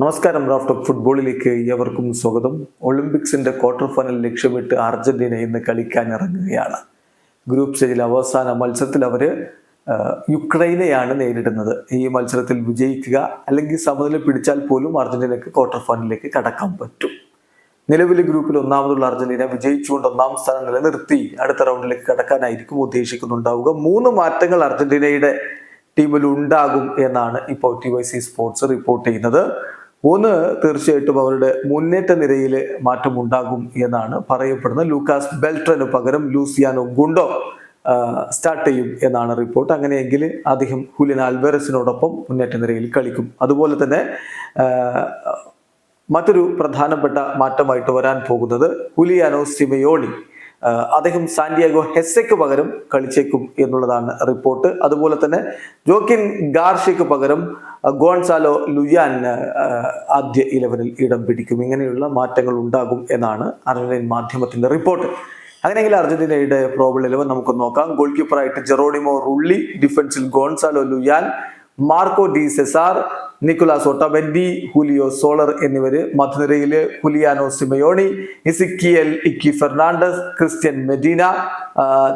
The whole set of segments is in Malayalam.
നമസ്കാരം റാഫ്റ്റ് ഫുട്ബോളിലേക്ക് ഏവർക്കും സ്വാഗതം. ഒളിമ്പിക്സിന്റെ ക്വാർട്ടർ ഫൈനൽ ലക്ഷ്യമിട്ട് അർജന്റീന ഇന്ന് കളിക്കാൻ ഇറങ്ങുകയാണ് ഗ്രൂപ്പ് സ്റ്റേജിൽ അവസാന മത്സരത്തിൽ അവർ യുക്രൈനെയാണ് നേരിടുന്നത്. ഈ മത്സരത്തിൽ വിജയിക്കുക അല്ലെങ്കിൽ സമനില പിടിച്ചാൽ പോലും അർജന്റീനക്ക് ക്വാർട്ടർ ഫൈനലിലേക്ക് കടക്കാൻ പറ്റും. നിലവിലെ ഗ്രൂപ്പിൽ ഒന്നാമതുള്ള അർജന്റീന വിജയിച്ചുകൊണ്ട് ഒന്നാം സ്ഥാനം നിലനിർത്തി അടുത്ത റൗണ്ടിലേക്ക് കടക്കാനായിരിക്കും ഉദ്ദേശിക്കുന്നുണ്ടാവുക. മൂന്ന് മാറ്റങ്ങൾ അർജന്റീനയുടെ ടീമിൽ ഉണ്ടാകും എന്നാണ് ഇപ്പോൾ T Y C sports report ചെയ്യുന്നത്. ഒന്ന് തീർച്ചയായിട്ടും അവരുടെ മുന്നേറ്റ നിരയിൽ മാറ്റമുണ്ടാകും എന്നാണ് പറയപ്പെടുന്നത്. ലൂക്കാസ് ബെൽട്രന് പകരം ലൂസിയാനോ ഗുണ്ടോ സ്റ്റാർട്ട് ചെയ്യും എന്നാണ് റിപ്പോർട്ട്. അങ്ങനെയെങ്കിൽ അദ്ദേഹം ഹുലിൻ ആൽബറസിനോടൊപ്പം മുന്നേറ്റ നിരയിൽ കളിക്കും. അതുപോലെ തന്നെ മറ്റൊരു പ്രധാനപ്പെട്ട മാറ്റമായിട്ട് വരാൻ പോകുന്നത് ഹുലിയാനോ സിമയോണി. അദ്ദേഹം സാന്റിയാഗോ ഹെസയ്ക്ക് പകരം കളിച്ചേക്കും എന്നുള്ളതാണ് റിപ്പോർട്ട്. അതുപോലെ തന്നെ ജോക്കിൻ ഗാർഷയ്ക്ക് പകരം ഗോൺസാലോ ലുയാൻ ആദ്യ ഇലവനിൽ ഇടം പിടിക്കും. ഇങ്ങനെയുള്ള മാറ്റങ്ങൾ ഉണ്ടാകും എന്നാണ് അർജന്റീൻ മാധ്യമത്തിന്റെ റിപ്പോർട്ട്. അങ്ങനെയെങ്കിൽ അർജന്റീനയുടെ പ്രോബിൾ ഇലവൻ നമുക്ക് നോക്കാം. ഗോൾ കീപ്പറായിട്ട് Geronimo Rulli ഡിഫൻസിൽ Gonzalo Lujan Marco Di Cesare Nicolas Otamendi Julio Soler എന്നിവർ മധ്യനിരയിൽ Giuliano Simeone Ezequiel Equi Fernandez Cristian Medina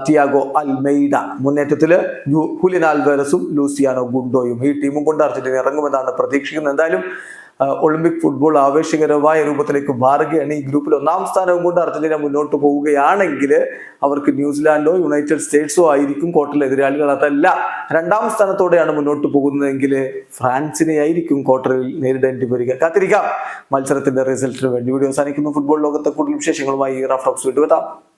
Thiago Almeida. മുന്നേറ്റത്തിൽ ഹുലിനാൽ ഹുലിൻ ആൽവേരസും ലൂസിയാനോ ഗുണ്ടോയും ഈ ടീമും കൊണ്ട് അർജന്റീന ഇറങ്ങുമെന്നാണ് പ്രതീക്ഷിക്കുന്നത്. എന്തായാലും ഒളിമ്പിക് ഫുട്ബോൾ ആവേശകരമായ രൂപത്തിലേക്ക് മാറുകയാണ് ഈ ഗ്രൂപ്പിൽ. ഒന്നാം സ്ഥാനവും കൊണ്ട് അർജന്റീന മുന്നോട്ട് പോവുകയാണെങ്കിൽ അവർക്ക് ന്യൂസിലാൻഡോ യുണൈറ്റഡ് സ്റ്റേറ്റ്സോ ആയിരിക്കും ക്വാർട്ടറിൽ എതിരാളികൾ. അതല്ല രണ്ടാം സ്ഥാനത്തോടെയാണ് മുന്നോട്ട് പോകുന്നതെങ്കിൽ ഫ്രാൻസിനെ ആയിരിക്കും ക്വാർട്ടറിൽ നേരിടേണ്ടി വരിക. കാത്തിരിക്കാം. മത്സരത്തിന്റെ റിസൾട്ടിന് വേണ്ടി വീഡിയോ അവസാനിക്കുന്നു. ഫുട്ബോൾ ലോകത്തെ കൂടുതൽ വിശേഷങ്ങളുമായി റഫ്ലക്സ് വിട്ടുവെത്താം